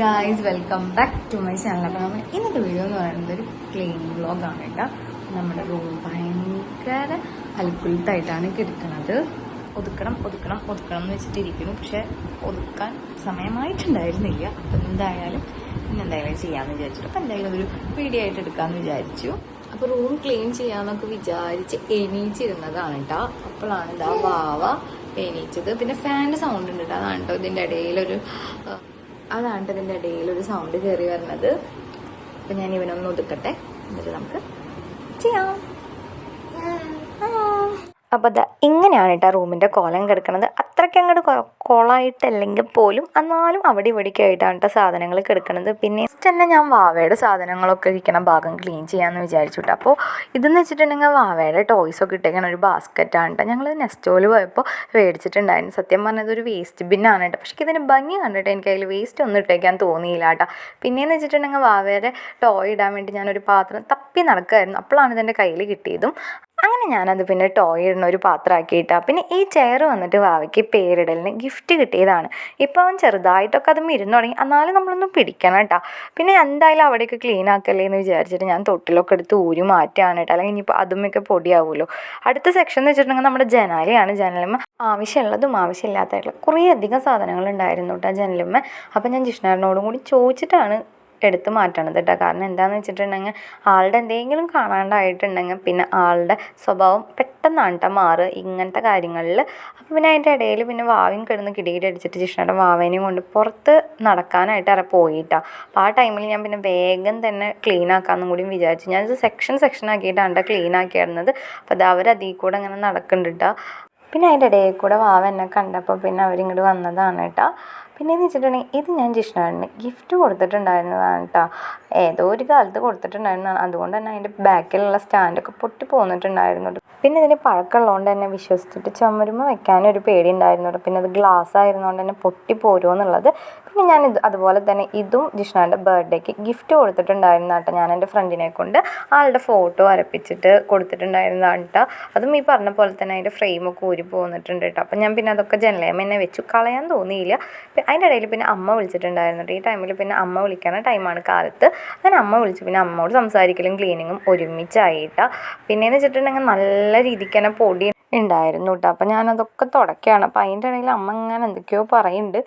Guys welcome back to my channel അപ്പോൾ നമ്മൾ ഇന്നത്തെ വീഡിയോ എന്ന് പറയുന്നത് ഒരു ക്ലീൻ വ്ളോഗാണ് കേട്ടോ. നമ്മുടെ റൂം ഭയങ്കര അൽക്കുലത്തായിട്ടാണ് കിടക്കുന്നത്. ഒതുക്കണം ഒതുക്കണം ഒതുക്കണം എന്ന് വെച്ചിട്ടിരിക്കുന്നു. പക്ഷെ ഒതുക്കാൻ സമയമായിട്ടുണ്ടായിരുന്നില്ല. അപ്പം എന്തായാലും ഇന്നെന്തായാലും ചെയ്യാമെന്ന് വിചാരിച്ചിട്ട് അപ്പം എന്തായാലും ഒരു വീഡിയോ ആയിട്ട് എടുക്കാമെന്ന് വിചാരിച്ചു. അപ്പോൾ റൂം ക്ലീൻ ചെയ്യാന്നൊക്കെ വിചാരിച്ച് എണീച്ചിരുന്നതാണ് കേട്ടോ. അപ്പോഴാണ് ഇതാ വാവ എണീച്ചത്. പിന്നെ ഫാനിന്റെ സൗണ്ട് ഉണ്ട് കേട്ടോ. അതാണ് കേട്ടോ ഇതിന്റെ ഇടയിലൊരു അതാണ് ഇതിന്റെ ഇടയിൽ ഒരു സൗണ്ട് കയറി വരുന്നത് അപ്പൊ ഞാൻ ഇവനൊന്ന് ഒതുക്കട്ടെ. എന്നിട്ട് നമുക്ക് ചെയ്യാം. അപ്പോൾ അതാ ഇങ്ങനെയാണ് കേട്ടോ റൂമിന്റെ കോലം കിടക്കുന്നത് അത്രയ്ക്ക് അങ്ങോട്ട് കോളായിട്ടല്ലെങ്കിൽ പോലും എന്നാലും അവിടെ ഇവിടേക്ക് ആയിട്ടാണ് കേട്ടോ സാധനങ്ങൾ കിടക്കുന്നത് പിന്നെ തന്നെ ഞാൻ വാവയുടെ സാധനങ്ങളൊക്കെ ഇരിക്കണ ഭാഗം ക്ലീൻ ചെയ്യാമെന്ന് വിചാരിച്ചു കേട്ടോ അപ്പോൾ ഇതെന്ന് വെച്ചിട്ടുണ്ടെങ്കിൽ വാവയുടെ ടോയ്സൊക്കെ ഇട്ടേക്കണ ഒരു ബാസ്ക്കറ്റാണ് കേട്ടോ ഞങ്ങൾ നെസ്റ്റോയിൽ പോയപ്പോൾ മേടിച്ചിട്ടുണ്ടായിരുന്നു. സത്യം പറഞ്ഞത് ഒരു വേസ്റ്റ് ബിന്നാണ് കേട്ടോ പക്ഷേ ഇതിന് ഭംഗി കണ്ടിട്ട് എനിക്ക് അതിൽ വേസ്റ്റ് ഒന്നും ഇട്ടേക്കാൻ തോന്നിയില്ല കേട്ടോ പിന്നെയെന്ന് വെച്ചിട്ടുണ്ടെങ്കിൽ വാവയുടെ ടോയ് ഇടാൻ വേണ്ടി ഞാനൊരു പാത്രം തപ്പി നടക്കുമായിരുന്നു അപ്പോഴാണ് ഇതെന്റെ കയ്യിൽ കിട്ടിയതും. അങ്ങനെ ഞാനത് പിന്നെ ടോയ് ഇടുന്ന ഒരു പാത്രമാക്കിയിട്ടാ. പിന്നെ ഈ ചെയർ വന്നിട്ട് വാവയ്ക്ക് പേരിടലിന് ഗിഫ്റ്റ് കിട്ടിയതാണ്. ഇപ്പോൾ അവൻ ചെറുതായിട്ടൊക്കെ അത് ഇരുന്ന് തുടങ്ങി. എന്നാലും നമ്മളൊന്നും പിടിക്കണം കേട്ടോ. പിന്നെ എന്തായാലും അവിടെയൊക്കെ ക്ലീൻ ആക്കല്ലേ എന്ന് വിചാരിച്ചിട്ട് ഞാൻ തൊട്ടിലൊക്കെ എടുത്ത് ഊരി മാറ്റുകയാണ് കേട്ടോ. അല്ലെങ്കിൽ ഇനിയിപ്പോൾ അതുമൊക്കെ പൊടിയാവുമല്ലോ അടുത്ത സെക്ഷൻ എന്ന് വെച്ചിട്ടുണ്ടെങ്കിൽ നമ്മുടെ ജനാലയാണ് ജനലമ്മ. ആവശ്യമുള്ളതും ആവശ്യമില്ലാത്തതായിട്ടുള്ള കുറേ അധികം സാധനങ്ങൾ കേട്ടോ ജനലമ്മ. അപ്പം ഞാൻ ജിഷ്ണാറിനോടും കൂടി ചോദിച്ചിട്ടാണ് എടുത്ത് മാറ്റണത് കേട്ടോ കാരണം എന്താണെന്ന് വെച്ചിട്ടുണ്ടെങ്കിൽ ആളുടെ എന്തെങ്കിലും കാണാണ്ടായിട്ടുണ്ടെങ്കിൽ പിന്നെ ആളുടെ സ്വഭാവം പെട്ടെന്നാണ് കേട്ടോ മാറുക ഇങ്ങനത്തെ കാര്യങ്ങളിൽ. അപ്പോൾ പിന്നെ അതിന്റെ ഇടയിൽ പിന്നെ വാവയും കിടന്ന് കിടികിടി അടിച്ചിട്ട് ജിഷ്ണയുടെ വാവേനെയും കൊണ്ട് പുറത്ത് നടക്കാനായിട്ട് ഇറ പോയിട്ടാ. അപ്പോൾ ആ ടൈമിൽ ഞാൻ പിന്നെ വേഗം തന്നെ ക്ലീൻ ആക്കാമെന്നും കൂടി വിചാരിച്ചു. ഞാനത് സെക്ഷൻ സെക്ഷൻ ആക്കിയിട്ടാണ് ക്ലീൻ ആക്കിയായിരുന്നത് അപ്പോൾ അത് അവരതിൽ കൂടെ അങ്ങനെ നടക്കുന്നുണ്ട് കേട്ടോ പിന്നെ അതിന്റെ ഇടയിൽ കൂടെ വാവ എന്നെ കണ്ടപ്പോൾ പിന്നെ അവരിങ്ങോട്ട് വന്നതാണ് കേട്ടോ പിന്നെയെന്ന് വെച്ചിട്ടുണ്ടെങ്കിൽ ഇത് ഞാൻ ജിഷ്ണുവിന് ഗിഫ്റ്റ് കൊടുത്തിട്ടുണ്ടായിരുന്നതാണ് കേട്ടോ ഏതോ ഒരു കാലത്ത് കൊടുത്തിട്ടുണ്ടായിരുന്നതാണ്. അതുകൊണ്ട് തന്നെ അതിന്റെ ബാക്കിലുള്ള സ്റ്റാൻഡൊക്കെ പൊട്ടി പോന്നിട്ടുണ്ടായിരുന്നു പിന്നെ ഇതിന് പഴക്കമുള്ളതുകൊണ്ട് തന്നെ വിശ്വസിച്ചിട്ട് ചുമരുമ്പോൾ വെക്കാനും ഒരു പേടി ഉണ്ടായിരുന്നു പിന്നെ അത് ഗ്ലാസ് ആയിരുന്നുകൊണ്ട് തന്നെ പൊട്ടി പോരുമോ എന്നുള്ളത്. പിന്നെ ഞാൻ ഇത് അതുപോലെ തന്നെ ഇതും ജിഷ്ണാന്റെ ബർത്ത്ഡേക്ക് ഗിഫ്റ്റ് കൊടുത്തിട്ടുണ്ടായിരുന്നു കേട്ടോ ഞാൻ എന്റെ ഫ്രണ്ടിനെ കൊണ്ട് ആളുടെ ഫോട്ടോ വരപ്പിച്ചിട്ട് കൊടുത്തിട്ടുണ്ടായിരുന്നതാണ് കേട്ടോ അതും ഈ പറഞ്ഞ പോലെ തന്നെ അതിന്റെ ഫ്രെയിമൊക്കെ ഊരി പോന്നിട്ടുണ്ട് കേട്ടോ അപ്പം ഞാൻ പിന്നെ അതൊക്കെ ജനലേമ്മ തന്നെ വെച്ചു. കളയാൻ തോന്നിയില്ല. അതിന്റെ ഇടയിൽ പിന്നെ അമ്മ വിളിച്ചിട്ടുണ്ടായിരുന്നു ഈ ടൈമിൽ പിന്നെ അമ്മ വിളിക്കുന്ന ടൈമാണ് കാലത്ത്. അങ്ങനെ അമ്മ വിളിച്ചു. പിന്നെ അമ്മയോട് സംസാരിക്കലും ക്ലീനിങ്ങും ഒരുമിച്ചായിട്ടാണ് പിന്നെയെന്ന് വെച്ചിട്ടുണ്ടെങ്കിൽ നല്ല രീതിക്ക് തന്നെ പൊടി ഉണ്ടായിരുന്നു കേട്ടോ അപ്പം ഞാനതൊക്കെ തുടക്കുകയാണ് അപ്പം അതിന്റെ ഇടയിൽ അമ്മ ഇങ്ങനെ എന്തൊക്കെയോ പറയുന്നുണ്ട്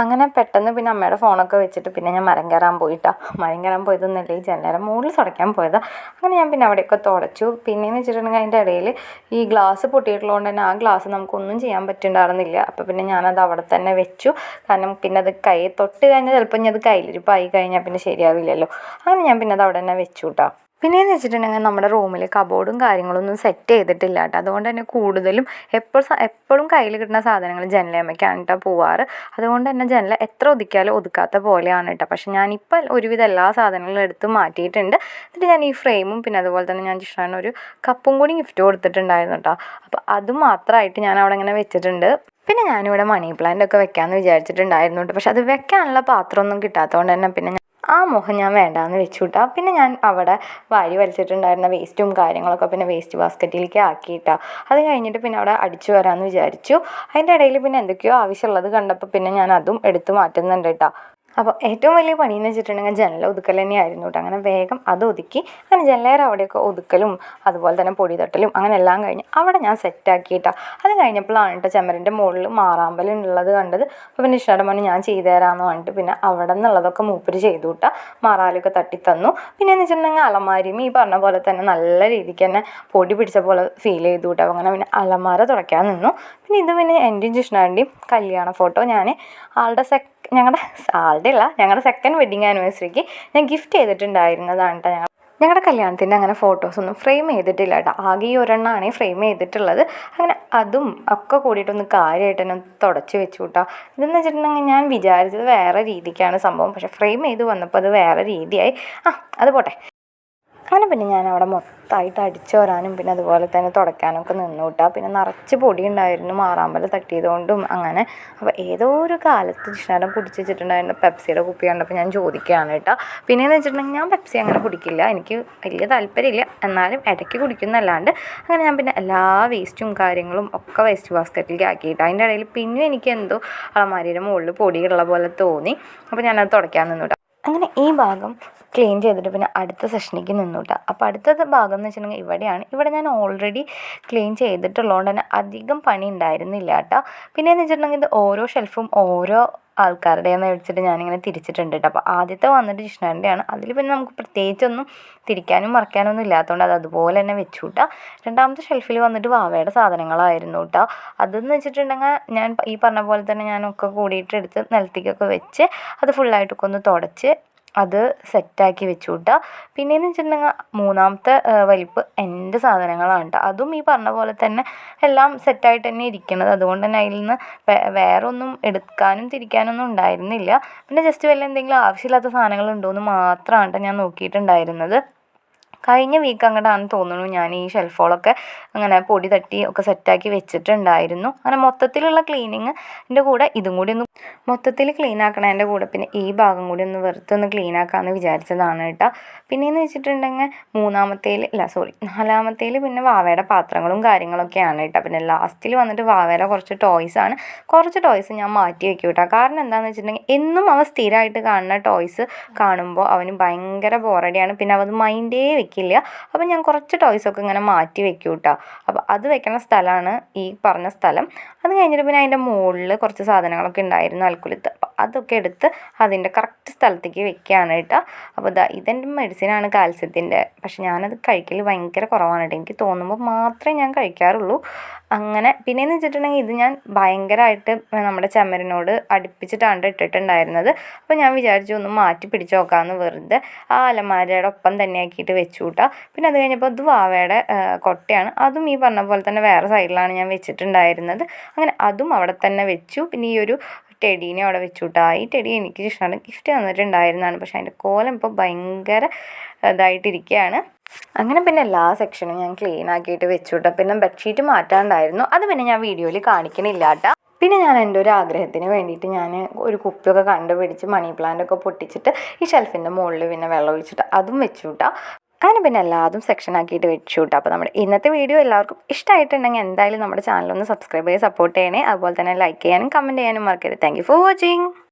അങ്ങനെ പെട്ടെന്ന് പിന്നെ അമ്മയുടെ ഫോണൊക്കെ വെച്ചിട്ട് പിന്നെ ഞാൻ മരം കയറാൻ പോയിട്ടാ. മരം കയറാൻ പോയതൊന്നുമല്ല ഈ ജനലം മുകളിൽ തുടയ്ക്കാൻ പോയതാ. അങ്ങനെ ഞാൻ പിന്നെ അവിടെയൊക്കെ തുടച്ചു. പിന്നെയെന്ന് വെച്ചിട്ടുണ്ടെങ്കിൽ അതിന്റെ ഇടയിൽ ഈ ഗ്ലാസ് പൊട്ടിയിട്ടുള്ളതുകൊണ്ട് തന്നെ ആ ഗ്ലാസ് നമുക്കൊന്നും ചെയ്യാൻ പറ്റുന്നുണ്ടായിരുന്നില്ല അപ്പം പിന്നെ ഞാനത് അവിടെ തന്നെ വെച്ചു. കാരണം പിന്നെ അത് കൈ തൊട്ട് കഴിഞ്ഞാൽ ചിലപ്പോൾ ഇനി അത് കയ്യിലിരിപ്പായി കഴിഞ്ഞാൽ പിന്നെ ശരിയാവില്ലല്ലോ. അങ്ങനെ ഞാൻ പിന്നെ അത് അവിടെ തന്നെ വെച്ചു കേട്ടോ പിന്നെയെന്ന് വെച്ചിട്ടുണ്ടെങ്കിൽ നമ്മുടെ റൂമിൽ കബോർഡും കാര്യങ്ങളൊന്നും സെറ്റ് ചെയ്തിട്ടില്ല കേട്ടോ. അതുകൊണ്ട് തന്നെ കൂടുതലും എപ്പോഴും എപ്പോഴും കയ്യിൽ കിട്ടുന്ന സാധനങ്ങൾ ജനലമ്മയ്ക്കാണ് കേട്ടോ പോവാറ്. അതുകൊണ്ട് തന്നെ ജനല എത്ര ഒതുക്കിയാലും ഒതുക്കാത്ത പോലെയാണ് കേട്ടോ പക്ഷെ ഞാനിപ്പോൾ ഒരുവിധം എല്ലാ സാധനങ്ങളും എടുത്ത് മാറ്റിയിട്ടുണ്ട്. എന്നിട്ട് ഞാൻ ഈ ഫ്രെയിമും പിന്നെ അതുപോലെ തന്നെ ഞാൻ ജിഷ്ണാണ് ഒരു കപ്പും കൂടി ഗിഫ്റ്റ് കൊടുത്തിട്ടുണ്ടായിരുന്നു കേട്ടോ അപ്പോൾ അത് മാത്രമായിട്ട് ഞാൻ അവിടെ ഇങ്ങനെ വെച്ചിട്ടുണ്ട്. പിന്നെ ഞാനിവിടെ മണി പ്ലാന്റ് ഒക്കെ വെക്കാമെന്ന് വിചാരിച്ചിട്ടുണ്ടായിരുന്നു കേട്ടോ പക്ഷെ അത് വെക്കാനുള്ള പാത്രമൊന്നും കിട്ടാത്തതുകൊണ്ട് തന്നെ പിന്നെ ആ മുഖം ഞാൻ വേണ്ടാന്ന് വെച്ചു കേട്ടോ പിന്നെ ഞാൻ അവിടെ വാരി വലിച്ചിട്ടുണ്ടായിരുന്ന വേസ്റ്റും കാര്യങ്ങളൊക്കെ പിന്നെ വേസ്റ്റ് ബാസ്ക്കറ്റിലേക്ക് ആക്കിയിട്ടാ. അത് കഴിഞ്ഞിട്ട് പിന്നെ അവിടെ അടിച്ചു വരാമെന്ന് വിചാരിച്ചു. അതിന്റെ ഇടയിൽ പിന്നെ എന്തൊക്കെയോ ആവശ്യമുള്ളത് കണ്ടപ്പോൾ പിന്നെ ഞാൻ അതും എടുത്തു മാറ്റുന്നുണ്ട് കേട്ടോ അപ്പോൾ ഏറ്റവും വലിയ പണിയെന്ന് വെച്ചിട്ടുണ്ടെങ്കിൽ ജനല ഒതുക്കൽ തന്നെയായിരുന്നു കേട്ടോ അങ്ങനെ വേഗം അത് ഒതുക്കി അങ്ങനെ ജനലേറെ അവിടെയൊക്കെ ഒതുക്കലും അതുപോലെ തന്നെ പൊടി തട്ടലും അങ്ങനെ എല്ലാം കഴിഞ്ഞ് അവിടെ ഞാൻ സെറ്റാക്കിയിട്ടാ അത് കഴിഞ്ഞപ്പോഴാണ് കേട്ടോ ചെമ്മരന്റെ മുകളിൽ മാറാമ്പലുള്ളത് കണ്ടത്. അപ്പോൾ പിന്നെ ഇഷ്ടം പറഞ്ഞു ഞാൻ ചെയ്തു തരാമെന്ന് പറഞ്ഞിട്ട് പിന്നെ അവിടെ നിന്നുള്ളതൊക്കെ മൂപ്പര് ചെയ്തു കിട്ടാ മാറാലൊക്കെ തട്ടിത്തന്നു. പിന്നെ എന്ന് വെച്ചിട്ടുണ്ടെങ്കിൽ അലമാരിയും ഈ പറഞ്ഞ പോലെ തന്നെ നല്ല രീതിക്ക് തന്നെ പൊടി പിടിച്ച പോലെ ഫീൽ ചെയ്തു കിട്ടാ അങ്ങനെ പിന്നെ അലമാര തുടയ്ക്കാൻ നിന്നു. പിന്നെ ഇത് പിന്നെ എന്റെയും ജിഷ്ണാന്റെയും കല്യാണ ഫോട്ടോ ഞാൻ ആളുടെ സെക് ഞങ്ങളുടെ ആളുടെ അല്ല ഞങ്ങളുടെ സെക്കൻഡ് വെഡിങ് ആനിവേഴ്സറിക്ക് ഞാൻ ഗിഫ്റ്റ് ചെയ്തിട്ടുണ്ടായിരുന്നതാണ് കേട്ടോ ഞങ്ങൾ ഞങ്ങളുടെ കല്യാണത്തിന്റെ അങ്ങനെ ഫോട്ടോസൊന്നും ഫ്രെയിം ചെയ്തിട്ടില്ല കേട്ടോ ആകെ ഈ ഒരെണ്ണമാണ് ഫ്രെയിം ചെയ്തിട്ടുള്ളത്. അങ്ങനെ അതും ഒക്കെ കൂടിയിട്ടൊന്ന് കാര്യമായിട്ട് തന്നെ തുടച്ച് വെച്ചു കേട്ടോ ഇതെന്ന് വെച്ചിട്ടുണ്ടെങ്കിൽ ഞാൻ വിചാരിച്ചത് വേറെ രീതിക്കാണ് സംഭവം. പക്ഷേ ഫ്രെയിം ചെയ്ത് വന്നപ്പോൾ അത് വേറെ രീതിയായി. ആ അത് പോട്ടെ. അങ്ങനെ പിന്നെ ഞാൻ അവിടെ മൊത്തമായിട്ട് അടിച്ചു വരാനും പിന്നെ അതുപോലെ തന്നെ തുടയ്ക്കാനൊക്കെ നിന്നു കേട്ടോ പിന്നെ നിറച്ച് പൊടി ഉണ്ടായിരുന്നു മാറാമ്പൽ തട്ടിയതുകൊണ്ടും അങ്ങനെ. അപ്പോൾ ഏതോ ഒരു കാലത്ത് ഇഷ്ടം കുടിച്ച് വെച്ചിട്ടുണ്ടായിരുന്നു പെപ്സിയുടെ കുപ്പി കണ്ടപ്പോൾ ഞാൻ ചോദിക്കുകയാണ് കേട്ടോ പിന്നെയെന്ന് വെച്ചിട്ടുണ്ടെങ്കിൽ ഞാൻ പെപ്സി അങ്ങനെ കുടിക്കില്ല. എനിക്ക് വലിയ താല്പര്യമില്ല. എന്നാലും ഇടയ്ക്ക് കുടിക്കുന്നല്ലാണ്ട് അങ്ങനെ ഞാൻ പിന്നെ എല്ലാ വേസ്റ്റും കാര്യങ്ങളും ഒക്കെ വേസ്റ്റ് ബാസ്ക്കറ്റിലേക്ക് ആക്കിയിട്ട്. അതിന്റെ ഇടയിൽ പിന്നെ എനിക്ക് എന്തോ അളമാരിയുടെ മുകളിൽ പൊടിയുള്ള പോലെ തോന്നി. അപ്പോൾ ഞാനത് തുടയ്ക്കാൻ നിന്നു അങ്ങനെ ഈ ഭാഗം ക്ലീൻ ചെയ്തിട്ട് പിന്നെ അടുത്ത സെഷനിലേക്ക് നിന്നു കേട്ടോ അപ്പോൾ അടുത്ത ഭാഗം എന്ന് വെച്ചിട്ടുണ്ടെങ്കിൽ ഇവിടെയാണ്. ഇവിടെ ഞാൻ ഓൾറെഡി ക്ലീൻ ചെയ്തിട്ടുള്ളതുകൊണ്ട് തന്നെ അധികം പണി ഉണ്ടായിരുന്നില്ല കേട്ടോ പിന്നെ എന്ന് വെച്ചിട്ടുണ്ടെങ്കിൽ ഇത് ഓരോ ഷെൽഫും ഓരോ ആൾക്കാരുടെ എന്ന് വെച്ചിട്ട് ഞാനിങ്ങനെ തിരിച്ചിട്ടുണ്ട് കേട്ടോ അപ്പോൾ ആദ്യത്തെ വന്നിട്ട് ജിഷ്ണാന്റെയാണ് അതിൽ പിന്നെ നമുക്ക് പ്രത്യേകിച്ചൊന്നും തിരിക്കാനും മറക്കാനും ഒന്നും ഇല്ലാത്തതുകൊണ്ട് അത് അതുപോലെ തന്നെ വെച്ചു കേട്ടോ രണ്ടാമത്തെ ഷെൽഫിൽ വന്നിട്ട് വാവയുടെ സാധനങ്ങളായിരുന്നു കേട്ടോ അതെന്ന് വെച്ചിട്ടുണ്ടെങ്കിൽ ഞാൻ ഈ പറഞ്ഞ പോലെ തന്നെ ഞാനൊക്കെ കൂടിയിട്ട് എടുത്ത് നിലത്തേക്കൊക്കെ വെച്ച് അത് ഫുള്ളായിട്ടൊക്കെ ഒന്ന് തുടച്ച് അത് സെറ്റാക്കി വെച്ചു കൂട്ടുക പിന്നെയെന്ന് വെച്ചിട്ടുണ്ടെങ്കിൽ മൂന്നാമത്തെ വലിപ്പ് എന്റെ സാധനങ്ങളാണ് കേട്ടോ അതും ഈ പറഞ്ഞ പോലെ തന്നെ എല്ലാം സെറ്റായിട്ട് തന്നെ ഇരിക്കുന്നത് അതുകൊണ്ട് തന്നെ അതിൽ നിന്ന് വേറെ ഒന്നും എടുക്കാനും തിരിക്കാനൊന്നും ഉണ്ടായിരുന്നില്ല. പിന്നെ ജസ്റ്റ് വല്ല എന്തെങ്കിലും ആവശ്യമില്ലാത്ത സാധനങ്ങൾ ഉണ്ടോ എന്ന് മാത്രമാണ് കേട്ടോ ഞാൻ നോക്കിയിട്ടുണ്ടായിരുന്നത്. കഴിഞ്ഞ വീക്ക് അങ്ങോട്ടാണെന്ന് തോന്നുന്നു ഞാൻ ഈ ഷെൽഫുകളൊക്കെ അങ്ങനെ പൊടി തട്ടി ഒക്കെ സെറ്റാക്കി വെച്ചിട്ടുണ്ടായിരുന്നു. അങ്ങനെ മൊത്തത്തിലുള്ള ക്ലീനിങ്ങിന്റെ കൂടെ ഇതും കൂടി ഒന്ന് മൊത്തത്തിൽ ക്ലീൻ ആക്കണതിന്റെ കൂടെ പിന്നെ ഈ ഭാഗം കൂടി ഒന്ന് വെറുതെ ഒന്ന് ക്ലീൻ ആക്കാമെന്ന് വിചാരിച്ചതാണ് കേട്ടോ. പിന്നെയെന്ന് വെച്ചിട്ടുണ്ടെങ്കിൽ മൂന്നാമത്തേൽ അല്ല സോറി നാലാമത്തേൽ പിന്നെ വാവയുടെ പാത്രങ്ങളും കാര്യങ്ങളൊക്കെയാണ് കേട്ടോ. പിന്നെ ലാസ്റ്റിൽ വന്നിട്ട് വാവയുടെ കുറച്ച് ടോയ്സ് ആണ്. കുറച്ച് ടോയ്സ് ഞാൻ മാറ്റി വെക്കും കേട്ടോ. കാരണം എന്താണെന്ന് വെച്ചിട്ടുണ്ടെങ്കിൽ എന്നും അവ സ്ഥിരമായിട്ട് കാണുന്ന ടോയ്സ് കാണുമ്പോൾ അവന് ഭയങ്കര ബോറടിയാണ് പിന്നെ അവത് മൈൻഡേ വെക്കില്ല. അപ്പം ഞാൻ കുറച്ച് ടോയ്സൊക്കെ ഇങ്ങനെ മാറ്റി വെക്കും കേട്ടോ അപ്പോൾ അത് വെക്കണ സ്ഥലമാണ് ഈ പറഞ്ഞ സ്ഥലം. അത് കഴിഞ്ഞിട്ട് പിന്നെ അതിന്റെ മുകളിൽ കുറച്ച് സാധനങ്ങളൊക്കെ ഉണ്ടായിരുന്നു അൽക്കുലത്ത്. അതൊക്കെ എടുത്ത് അതിന്റെ കറക്റ്റ് സ്ഥലത്തേക്ക് വെക്കുകയാണ് കേട്ടോ. അപ്പോൾ ഇതാ ഇതെന്റെ മെഡിസിനാണ് കാൽസ്യത്തിന്റെ. പക്ഷെ ഞാനത് കഴിക്കൽ ഭയങ്കര കുറവാണ് കേട്ടോ. എനിക്ക് തോന്നുമ്പോൾ മാത്രമേ ഞാൻ കഴിക്കാറുള്ളൂ. അങ്ങനെ പിന്നെയെന്ന് വെച്ചിട്ടുണ്ടെങ്കിൽ ഇത് ഞാൻ ഭയങ്കരമായിട്ട് നമ്മുടെ ചമരനോട് അടുപ്പിച്ചിട്ടാണ് ഇട്ടിട്ടുണ്ടായിരുന്നത്. അപ്പോൾ ഞാൻ വിചാരിച്ചു ഒന്ന് മാറ്റി പിടിച്ച് നോക്കാമെന്ന് വെറുതെ ആ അലമാരയുടെ ഒപ്പം തന്നെ ആക്കിയിട്ട് വെച്ചു കൂട്ടാം. പിന്നെ അത് കഴിഞ്ഞപ്പോൾ ഇത് വാവയുടെ കൊട്ടയാണ്. അതും ഈ പറഞ്ഞ പോലെ തന്നെ വേറെ സൈഡിലാണ് ഞാൻ വെച്ചിട്ടുണ്ടായിരുന്നത്. അങ്ങനെ അതും അവിടെ തന്നെ വെച്ചു. പിന്നെ ഈ ഒരു ടെഡീനെ അവിടെ വെച്ചു കേട്ടോ ഈ ടെഡി എനിക്ക് ഇഷ്ടമാണ്. ഗിഫ്റ്റ് തന്നിട്ടുണ്ടായിരുന്നതാണ്. പക്ഷെ അതിന്റെ കോലം ഇപ്പോൾ ഭയങ്കര ഇതായിട്ടിരിക്കുകയാണ്. അങ്ങനെ പിന്നെ എല്ലാ സെക്ഷനും ഞാൻ ക്ലീൻ ആക്കിയിട്ട് വെച്ചു കേട്ടോ പിന്നെ ബെഡ്ഷീറ്റ് മാറ്റാണ്ടായിരുന്നു. അത് പിന്നെ ഞാൻ വീഡിയോയിൽ കാണിക്കണില്ല കേട്ടോ പിന്നെ ഞാൻ എന്റെ ഒരു ആഗ്രഹത്തിന് വേണ്ടിയിട്ട് ഞാൻ ഒരു കുപ്പിയൊക്കെ കണ്ടുപിടിച്ച് മണി പ്ലാന്റ് ഒക്കെ പൊട്ടിച്ചിട്ട് ഈ ഷെൽഫിന്റെ മുകളിൽ പിന്നെ വെള്ളം ഒഴിച്ചിട്ട് അതും വെച്ചു കേട്ടോ അങ്ങനെ പിന്നെ എല്ലാതും സെക്ഷൻ ആക്കിയിട്ട് വെച്ചു കേട്ടോ അപ്പോൾ നമ്മുടെ ഇന്നത്തെ വീഡിയോ എല്ലാവർക്കും ഇഷ്ടമായിട്ടുണ്ടെങ്കിൽ എന്തായാലും നമ്മുടെ ചാനലൊന്ന് സബ്സ്ക്രൈബ് ചെയ്ത് സപ്പോർട്ട് ചെയ്യണേ. അതുപോലെ തന്നെ ലൈക്ക് ചെയ്യാനും കമന്റ് ചെയ്യാനും മറക്കരുത്. Thank for watching